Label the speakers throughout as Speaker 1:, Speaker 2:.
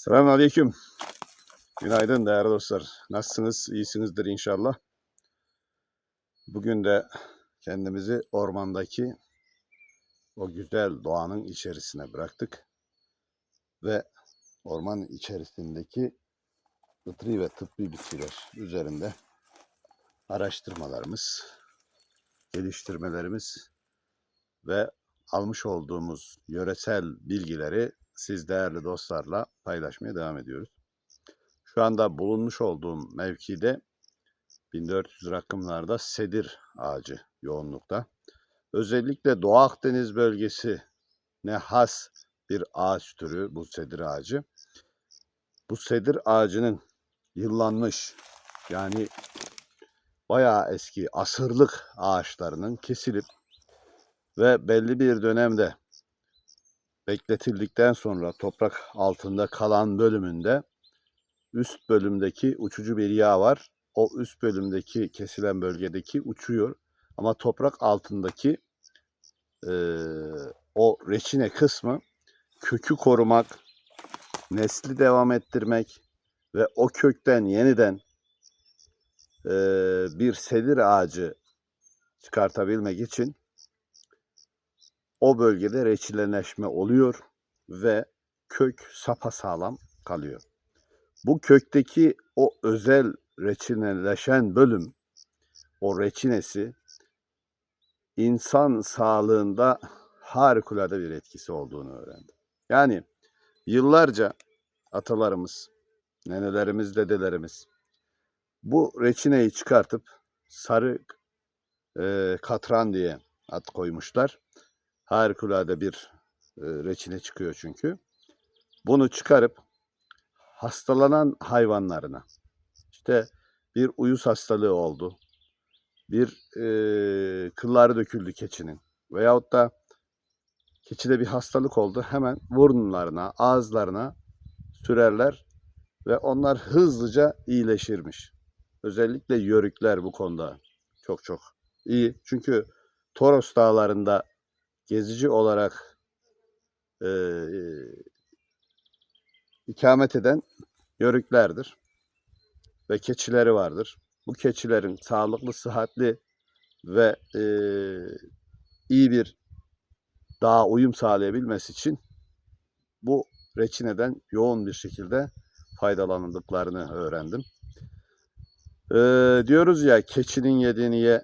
Speaker 1: Selamünaleyküm. Günaydın değerli dostlar. Nasılsınız? İyisinizdir inşallah. Bugün de kendimizi ormandaki o güzel doğanın içerisine bıraktık. Ve orman içerisindeki fıtri ve tıbbi bitkiler üzerinde araştırmalarımız, geliştirmelerimiz ve almış olduğumuz yöresel bilgileri siz değerli dostlarla paylaşmaya devam ediyoruz. Şu anda bulunmuş olduğum mevkide 1400 rakımlarda sedir ağacı yoğunlukta. Özellikle Doğu Akdeniz bölgesi ne has bir ağaç türü bu sedir ağacı. Bu sedir ağacının yıllanmış yani bayağı eski asırlık ağaçlarının kesilip ve belli bir dönemde bekletildikten sonra toprak altında kalan bölümünde üst bölümdeki uçucu bir yağ var. O üst bölümdeki kesilen bölgedeki uçuyor. Ama toprak altındaki eee, o reçine kısmı kökü korumak, nesli devam ettirmek ve o kökten yeniden eee, bir sedir ağacı çıkartabilmek için o bölgede reçineleşme oluyor ve kök sapasağlam kalıyor. Bu kökteki o özel reçineleşen bölüm, o reçinesi insan sağlığında harikulade bir etkisi olduğunu öğrendim. Yani yıllarca atalarımız, nenelerimiz, dedelerimiz bu reçineyi çıkartıp sarı e, katran diye ad koymuşlar harikulade bir e, reçine çıkıyor çünkü. Bunu çıkarıp hastalanan hayvanlarına işte bir uyuz hastalığı oldu. Bir e, kılları döküldü keçinin veyahut da keçide bir hastalık oldu. Hemen burunlarına, ağızlarına sürerler ve onlar hızlıca iyileşirmiş. Özellikle yörükler bu konuda çok çok iyi. Çünkü Toros dağlarında gezici olarak e, ikamet eden yörüklerdir ve keçileri vardır. Bu keçilerin sağlıklı, sıhhatli ve e, iyi bir daha uyum sağlayabilmesi için bu reçineden yoğun bir şekilde faydalanıldıklarını öğrendim. E, diyoruz ya keçinin yediğini ye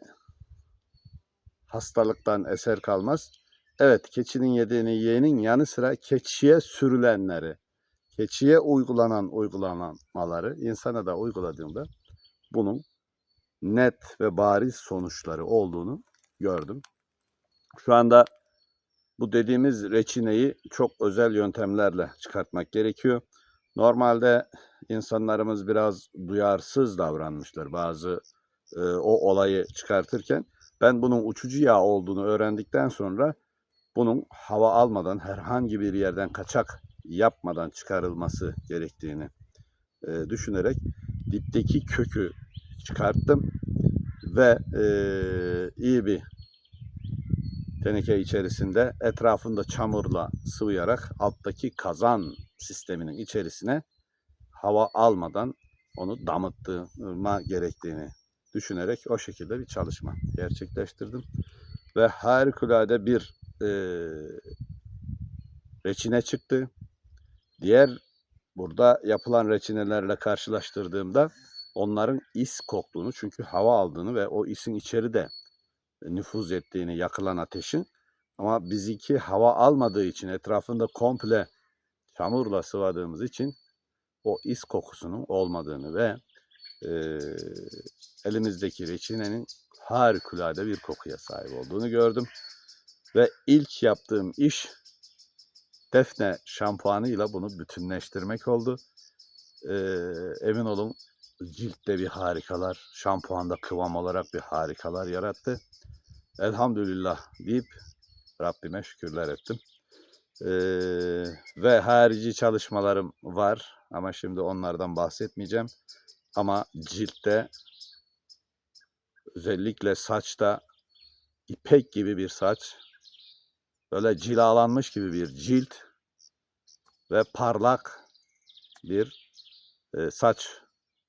Speaker 1: hastalıktan eser kalmaz. Evet, keçinin yediğini yiyenin yanı sıra keçiye sürülenleri, keçiye uygulanan uygulanmaları insana da uyguladığımda bunun net ve bariz sonuçları olduğunu gördüm. Şu anda bu dediğimiz reçineyi çok özel yöntemlerle çıkartmak gerekiyor. Normalde insanlarımız biraz duyarsız davranmışlar bazı e, o olayı çıkartırken. Ben bunun uçucu yağ olduğunu öğrendikten sonra bunun hava almadan herhangi bir yerden kaçak yapmadan çıkarılması gerektiğini e, düşünerek dipteki kökü çıkarttım ve e, iyi bir teneke içerisinde etrafında çamurla sıvayarak alttaki kazan sisteminin içerisine hava almadan onu damıttırma gerektiğini düşünerek o şekilde bir çalışma gerçekleştirdim. Ve harikulade bir e, reçine çıktı. Diğer burada yapılan reçinelerle karşılaştırdığımda onların is koktuğunu çünkü hava aldığını ve o isin içeride nüfuz ettiğini yakılan ateşin ama bizimki hava almadığı için etrafında komple çamurla sıvadığımız için o is kokusunun olmadığını ve e, elimizdeki reçinenin harikulade bir kokuya sahip olduğunu gördüm. Ve ilk yaptığım iş Defne şampuanıyla bunu bütünleştirmek oldu. Ee, emin olun ciltte bir harikalar, şampuanda kıvam olarak bir harikalar yarattı. Elhamdülillah deyip Rabbime şükürler ettim. Ee, ve harici çalışmalarım var ama şimdi onlardan bahsetmeyeceğim. Ama ciltte özellikle saçta ipek gibi bir saç, böyle cilalanmış gibi bir cilt ve parlak bir e, saç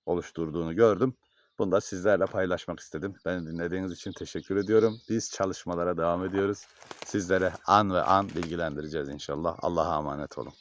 Speaker 1: oluşturduğunu gördüm. Bunu da sizlerle paylaşmak istedim. Beni dinlediğiniz için teşekkür ediyorum. Biz çalışmalara devam ediyoruz. Sizlere an ve an bilgilendireceğiz inşallah. Allah'a emanet olun.